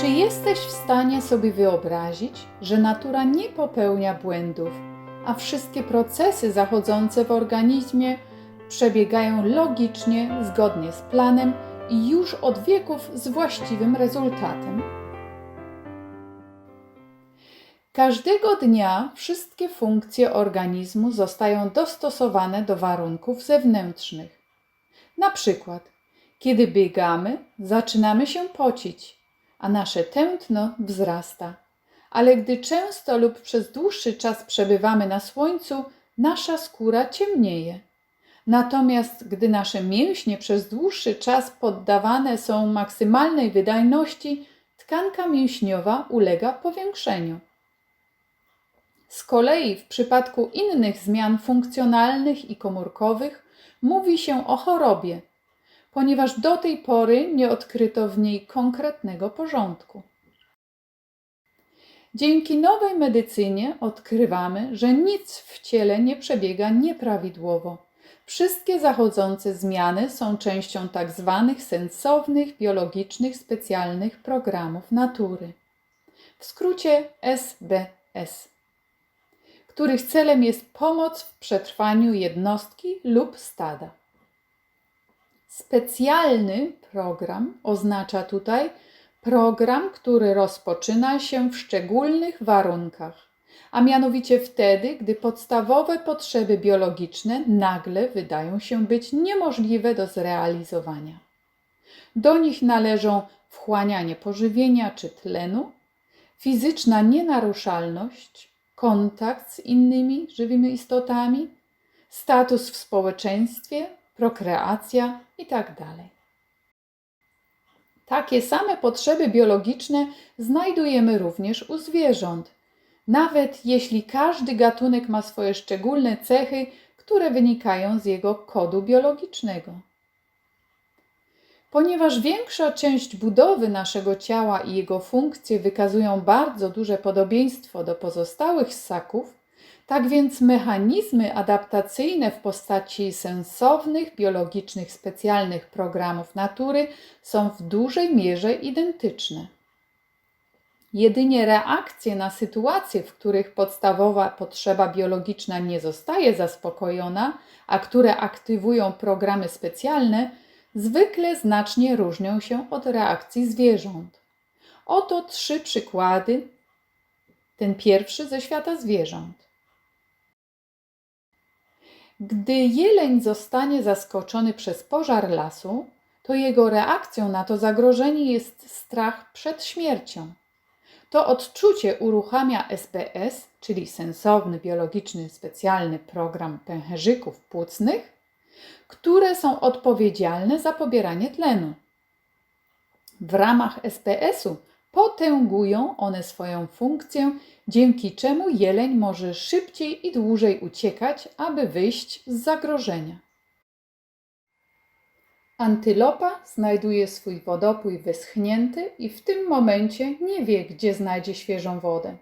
Czy jesteś w stanie sobie wyobrazić, że natura nie popełnia błędów, a wszystkie procesy zachodzące w organizmie przebiegają logicznie, zgodnie z planem i już od wieków z właściwym rezultatem? Każdego dnia wszystkie funkcje organizmu zostają dostosowane do warunków zewnętrznych. Na przykład, kiedy biegamy, zaczynamy się pocić, a nasze tętno wzrasta. Ale gdy często lub przez dłuższy czas przebywamy na słońcu, nasza skóra ciemnieje. Natomiast gdy nasze mięśnie przez dłuższy czas poddawane są maksymalnej wydajności, tkanka mięśniowa ulega powiększeniu. Z kolei w przypadku innych zmian funkcjonalnych i komórkowych mówi się o chorobie, ponieważ do tej pory nie odkryto w niej konkretnego porządku. Dzięki nowej medycynie odkrywamy, że nic w ciele nie przebiega nieprawidłowo. Wszystkie zachodzące zmiany są częścią tak zwanych sensownych, biologicznych, specjalnych programów natury. W skrócie SBS których celem jest pomoc w przetrwaniu jednostki lub stada. Specjalny program oznacza tutaj program, który rozpoczyna się w szczególnych warunkach, a mianowicie wtedy, gdy podstawowe potrzeby biologiczne nagle wydają się być niemożliwe do zrealizowania. Do nich należą wchłanianie pożywienia czy tlenu, fizyczna nienaruszalność, kontakt z innymi żywymi istotami, status w społeczeństwie, prokreacja itd. Tak Takie same potrzeby biologiczne znajdujemy również u zwierząt, nawet jeśli każdy gatunek ma swoje szczególne cechy, które wynikają z jego kodu biologicznego. Ponieważ większa część budowy naszego ciała i jego funkcje wykazują bardzo duże podobieństwo do pozostałych ssaków, tak więc mechanizmy adaptacyjne w postaci sensownych, biologicznych, specjalnych programów natury są w dużej mierze identyczne. Jedynie reakcje na sytuacje, w których podstawowa potrzeba biologiczna nie zostaje zaspokojona, a które aktywują programy specjalne, zwykle znacznie różnią się od reakcji zwierząt. Oto trzy przykłady. Ten pierwszy ze świata zwierząt. Gdy jeleń zostanie zaskoczony przez pożar lasu, to jego reakcją na to zagrożenie jest strach przed śmiercią. To odczucie uruchamia SBS, czyli sensowny biologiczny specjalny program pęcherzyków płucnych, które są odpowiedzialne za pobieranie tlenu. W ramach SPS-u potęgują one swoją funkcję, dzięki czemu jeleń może szybciej i dłużej uciekać, aby wyjść z zagrożenia. Antylopa znajduje swój wodopój wyschnięty i w tym momencie nie wie, gdzie znajdzie świeżą wodę.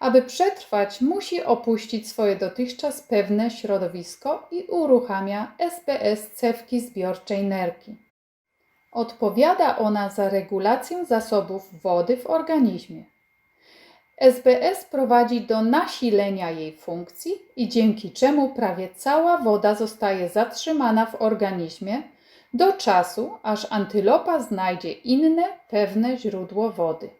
Aby przetrwać, musi opuścić swoje dotychczas pewne środowisko i uruchamia SPS cewki zbiorczej nerki. Odpowiada ona za regulację zasobów wody w organizmie. SBS prowadzi do nasilenia jej funkcji i dzięki czemu prawie cała woda zostaje zatrzymana w organizmie do czasu, aż antylopa znajdzie inne, pewne źródło wody.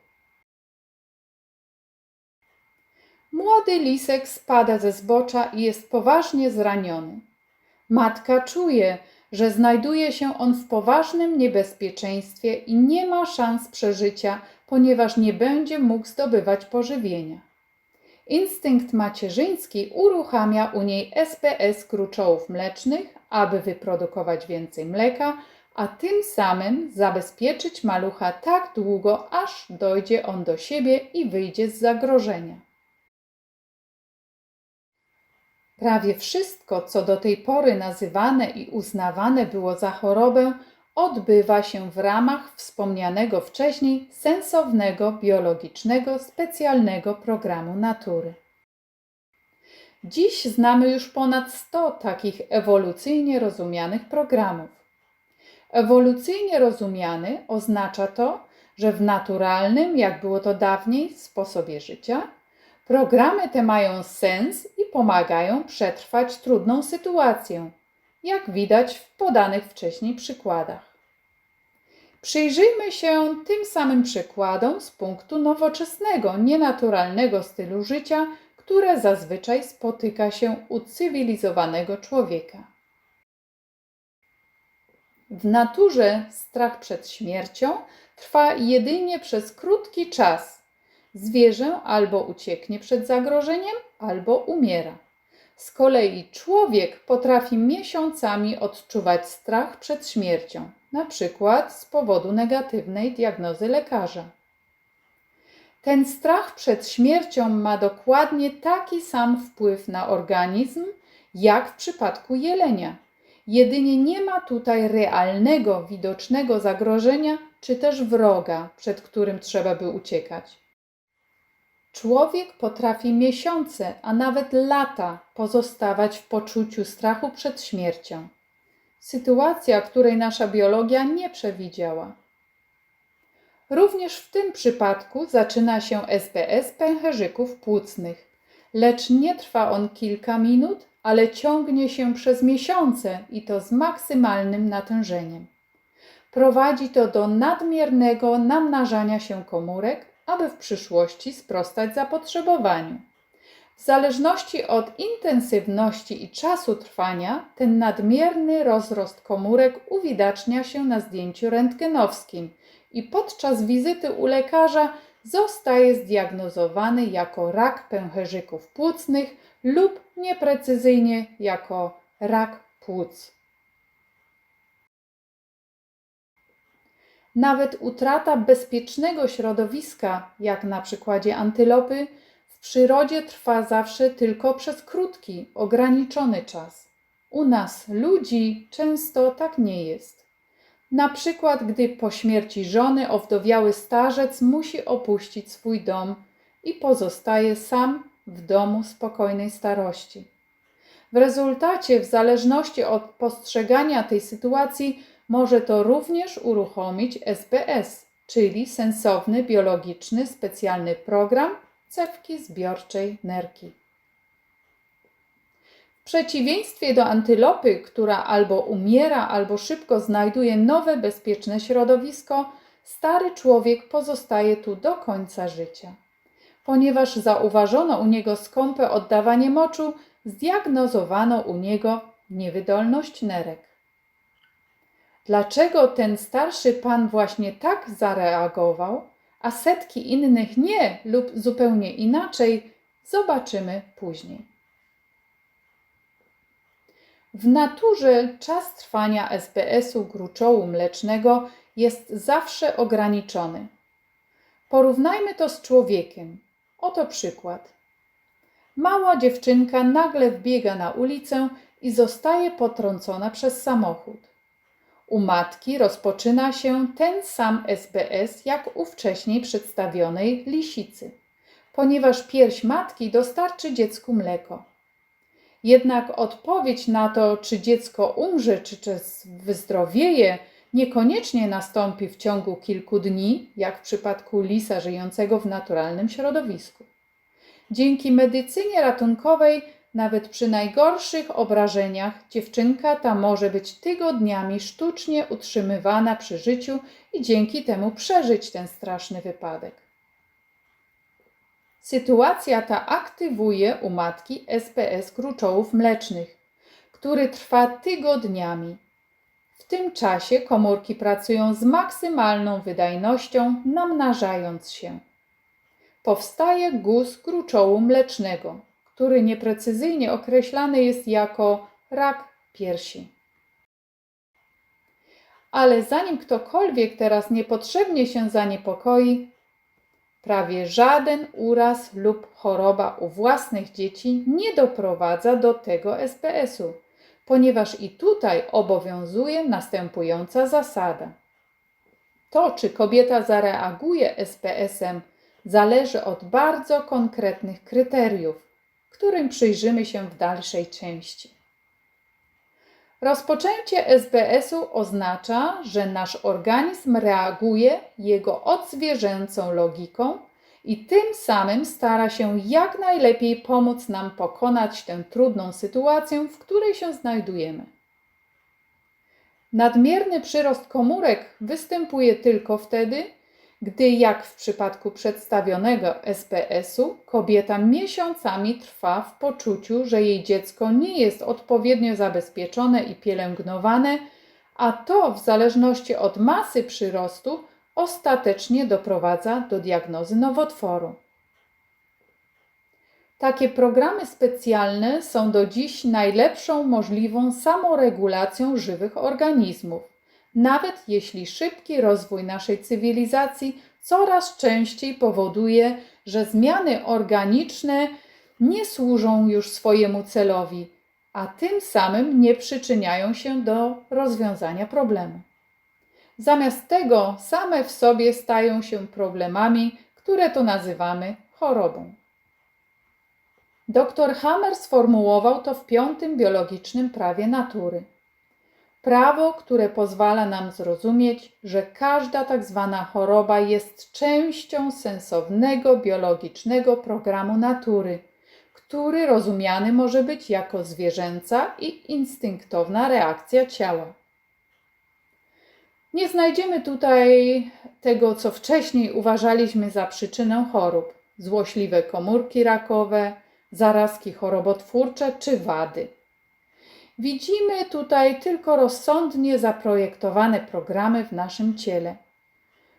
Młody lisek spada ze zbocza i jest poważnie zraniony. Matka czuje, że znajduje się on w poważnym niebezpieczeństwie i nie ma szans przeżycia, ponieważ nie będzie mógł zdobywać pożywienia. Instynkt macierzyński uruchamia u niej SPS kruczołów mlecznych, aby wyprodukować więcej mleka, a tym samym zabezpieczyć malucha tak długo, aż dojdzie on do siebie i wyjdzie z zagrożenia. Prawie wszystko, co do tej pory nazywane i uznawane było za chorobę, odbywa się w ramach wspomnianego wcześniej sensownego, biologicznego, specjalnego programu natury. Dziś znamy już ponad 100 takich ewolucyjnie rozumianych programów. Ewolucyjnie rozumiany oznacza to, że w naturalnym, jak było to dawniej, sposobie życia, programy te mają sens i pomagają przetrwać trudną sytuację, jak widać w podanych wcześniej przykładach. Przyjrzyjmy się tym samym przykładom z punktu nowoczesnego, nienaturalnego stylu życia, które zazwyczaj spotyka się u cywilizowanego człowieka. W naturze strach przed śmiercią trwa jedynie przez krótki czas. Zwierzę albo ucieknie przed zagrożeniem, albo umiera. Z kolei człowiek potrafi miesiącami odczuwać strach przed śmiercią, na przykład z powodu negatywnej diagnozy lekarza. Ten strach przed śmiercią ma dokładnie taki sam wpływ na organizm, jak w przypadku jelenia. Jedynie nie ma tutaj realnego, widocznego zagrożenia czy też wroga, przed którym trzeba by uciekać. Człowiek potrafi miesiące, a nawet lata pozostawać w poczuciu strachu przed śmiercią. Sytuacja, której nasza biologia nie przewidziała. Również w tym przypadku zaczyna się SBS pęcherzyków płucnych, lecz nie trwa on kilka minut, ale ciągnie się przez miesiące i to z maksymalnym natężeniem. Prowadzi to do nadmiernego namnażania się komórek, aby w przyszłości sprostać zapotrzebowaniu. W zależności od intensywności i czasu trwania, ten nadmierny rozrost komórek uwidacznia się na zdjęciu rentgenowskim i podczas wizyty u lekarza zostaje zdiagnozowany jako rak pęcherzyków płucnych lub nieprecyzyjnie jako rak płuc. Nawet utrata bezpiecznego środowiska, jak na przykładzie antylopy, w przyrodzie trwa zawsze tylko przez krótki, ograniczony czas. U nas, ludzi, często tak nie jest. Na przykład, gdy po śmierci żony owdowiały starzec musi opuścić swój dom i pozostaje sam w domu spokojnej starości. W rezultacie, w zależności od postrzegania tej sytuacji, może to również uruchomić SBS, czyli sensowny biologiczny specjalny program cewki zbiorczej nerki. W przeciwieństwie do antylopy, która albo umiera, albo szybko znajduje nowe bezpieczne środowisko, stary człowiek pozostaje tu do końca życia. Ponieważ zauważono u niego skąpe oddawanie moczu, zdiagnozowano u niego niewydolność nerek. Dlaczego ten starszy pan właśnie tak zareagował, a setki innych nie lub zupełnie inaczej, zobaczymy później. W naturze czas trwania SBS-u gruczołu mlecznego jest zawsze ograniczony. Porównajmy to z człowiekiem. Oto przykład. Mała dziewczynka nagle wbiega na ulicę i zostaje potrącona przez samochód. U matki rozpoczyna się ten sam SBS jak u wcześniej przedstawionej lisicy, ponieważ pierś matki dostarczy dziecku mleko. Jednak odpowiedź na to, czy dziecko umrze, czy też wyzdrowieje, niekoniecznie nastąpi w ciągu kilku dni, jak w przypadku lisa żyjącego w naturalnym środowisku. Dzięki medycynie ratunkowej nawet przy najgorszych obrażeniach dziewczynka ta może być tygodniami sztucznie utrzymywana przy życiu i dzięki temu przeżyć ten straszny wypadek. Sytuacja ta aktywuje u matki SPS gruczołów mlecznych, który trwa tygodniami. W tym czasie komórki pracują z maksymalną wydajnością, namnażając się. Powstaje guz gruczołu mlecznego, który nieprecyzyjnie określany jest jako rak piersi. Ale zanim ktokolwiek teraz niepotrzebnie się zaniepokoi, prawie żaden uraz lub choroba u własnych dzieci nie doprowadza do tego SPS-u, ponieważ i tutaj obowiązuje następująca zasada. To, czy kobieta zareaguje SPS-em, zależy od bardzo konkretnych kryteriów, którym przyjrzymy się w dalszej części. Rozpoczęcie SBS-u oznacza, że nasz organizm reaguje jego odzwierzęcą logiką i tym samym stara się jak najlepiej pomóc nam pokonać tę trudną sytuację, w której się znajdujemy. Nadmierny przyrost komórek występuje tylko wtedy, gdy, jak w przypadku przedstawionego SPS-u, kobieta miesiącami trwa w poczuciu, że jej dziecko nie jest odpowiednio zabezpieczone i pielęgnowane, a to w zależności od masy przyrostu ostatecznie doprowadza do diagnozy nowotworu. Takie programy specjalne są do dziś najlepszą możliwą samoregulacją żywych organizmów, nawet jeśli szybki rozwój naszej cywilizacji coraz częściej powoduje, że zmiany organiczne nie służą już swojemu celowi, a tym samym nie przyczyniają się do rozwiązania problemu. Zamiast tego same w sobie stają się problemami, które to nazywamy chorobą. Dr Hammer sformułował to w piątym biologicznym prawie natury. Prawo, które pozwala nam zrozumieć, że każda tak zwana choroba jest częścią sensownego biologicznego programu natury, który rozumiany może być jako zwierzęca i instynktowna reakcja ciała. Nie znajdziemy tutaj tego, co wcześniej uważaliśmy za przyczynę chorób: złośliwe komórki rakowe, zarazki chorobotwórcze czy wady. Widzimy tutaj tylko rozsądnie zaprojektowane programy w naszym ciele,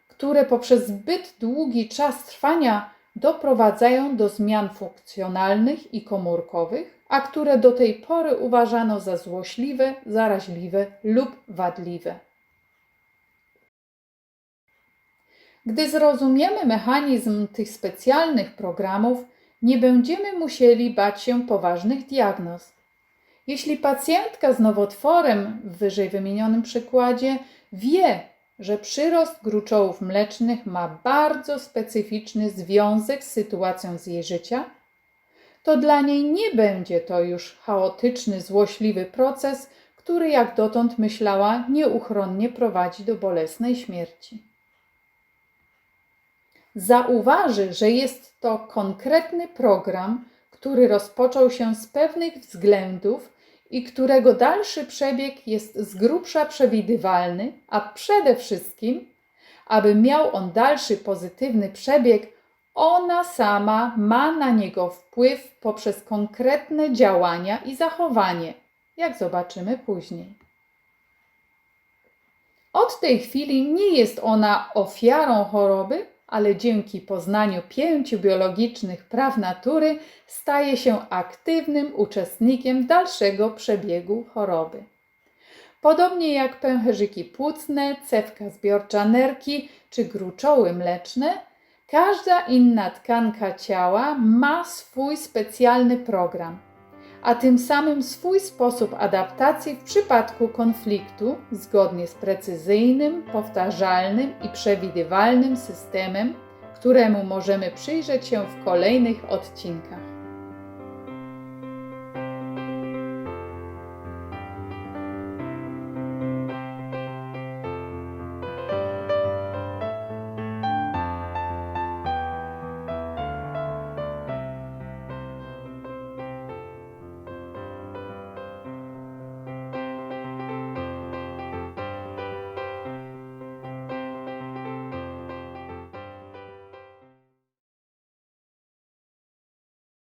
które poprzez zbyt długi czas trwania doprowadzają do zmian funkcjonalnych i komórkowych, a które do tej pory uważano za złośliwe, zaraźliwe lub wadliwe. Gdy zrozumiemy mechanizm tych specjalnych programów, nie będziemy musieli bać się poważnych diagnoz. Jeśli pacjentka z nowotworem w wyżej wymienionym przykładzie wie, że przyrost gruczołów mlecznych ma bardzo specyficzny związek z sytuacją z jej życia, to dla niej nie będzie to już chaotyczny, złośliwy proces, który jak dotąd myślała nieuchronnie prowadzi do bolesnej śmierci. Zauważy, że jest to konkretny program, który rozpoczął się z pewnych względów i którego dalszy przebieg jest z grubsza przewidywalny, a przede wszystkim, aby miał on dalszy pozytywny przebieg, ona sama ma na niego wpływ poprzez konkretne działania i zachowanie, jak zobaczymy później. Od tej chwili nie jest ona ofiarą choroby, ale dzięki poznaniu pięciu biologicznych praw natury staje się aktywnym uczestnikiem dalszego przebiegu choroby. Podobnie jak pęcherzyki płucne, cewka zbiorcza nerki czy gruczoły mleczne, każda inna tkanka ciała ma swój specjalny program – a tym samym swój sposób adaptacji w przypadku konfliktu zgodnie z precyzyjnym, powtarzalnym i przewidywalnym systemem, któremu możemy przyjrzeć się w kolejnych odcinkach.